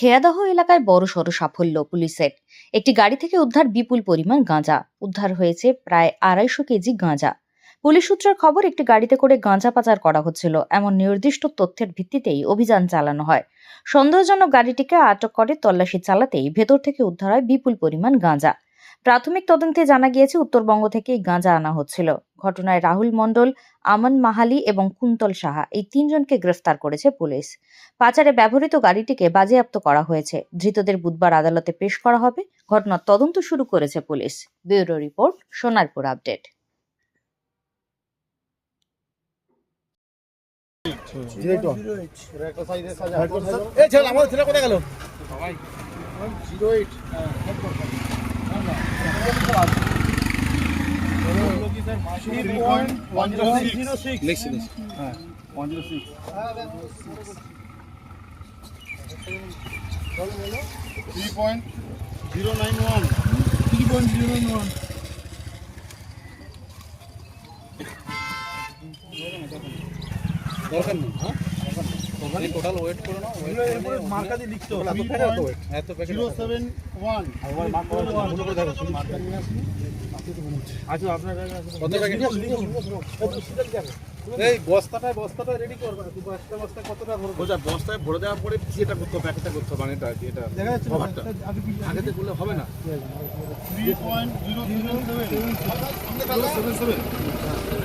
খেয়াদহ এলাকায় বড়সড় সাফল্য পুলিশের। একটি গাড়ি থেকে উদ্ধার বিপুল পরিমাণ গাঁজা। উদ্ধার হয়েছে প্রায় আড়াইশো কেজি গাঁজা। পুলিশ সূত্রের খবর, একটি গাড়িতে করে গাঁজা পাচার করা হচ্ছিল। এমন নির্দিষ্ট তথ্যের ভিত্তিতেই অভিযান চালানো হয়। সন্দেহজনক গাড়িটিকে আটক করে তল্লাশি চালাতেই ভেতর থেকে উদ্ধার হয় বিপুল পরিমাণ গাঁজা। প্রাথমিক তদন্তে জানা গিয়েছে, উত্তরবঙ্গ থেকে গাঁজা আনা হচ্ছিল। ঘটনায় রাহুল মণ্ডল আমন মাহালি এবং কুন্তল সাহা এই তিনজনকে গ্রেফতার করেছে পুলিশ। পাচারে ব্যবহৃত গাড়িটিকে বাজেয়াপ্ত করা হয়েছে। ধৃতদের বুধবার আদালতে পেশ করা হবে। ঘটনার তদন্ত শুরু করেছে police. Bureau report Sonarpur update. এই ছেলে আমাদের ছেলে কোথায় গেল? Three point zero nine one three point zero nine one দরকার নেই হ্যাঁ ওখানে টোটাল ওয়েট করে নাও এরপরে মার্কা দিয়ে লিখতে হবে। এত প্যাকেট ওয়েট এত প্যাকেট 071 আবার মার্ক করে দেখো শুধু মার্কা নিয়ে আসুন। আচ্ছা আপনার কত প্যাকেট এই বস্তাটায় বস্তাটা রেডি করবে। তুই বস্তা বস্তা কতটা ভরবে? বোঝা বস্তায় ভরে দেওয়ার পরে এটা করতে হবে প্যাকেটটা করতে হবে মানে এটা এটা দেখা যাচ্ছে ওভারটা আগেতে করলে হবে না। 3.007 3.077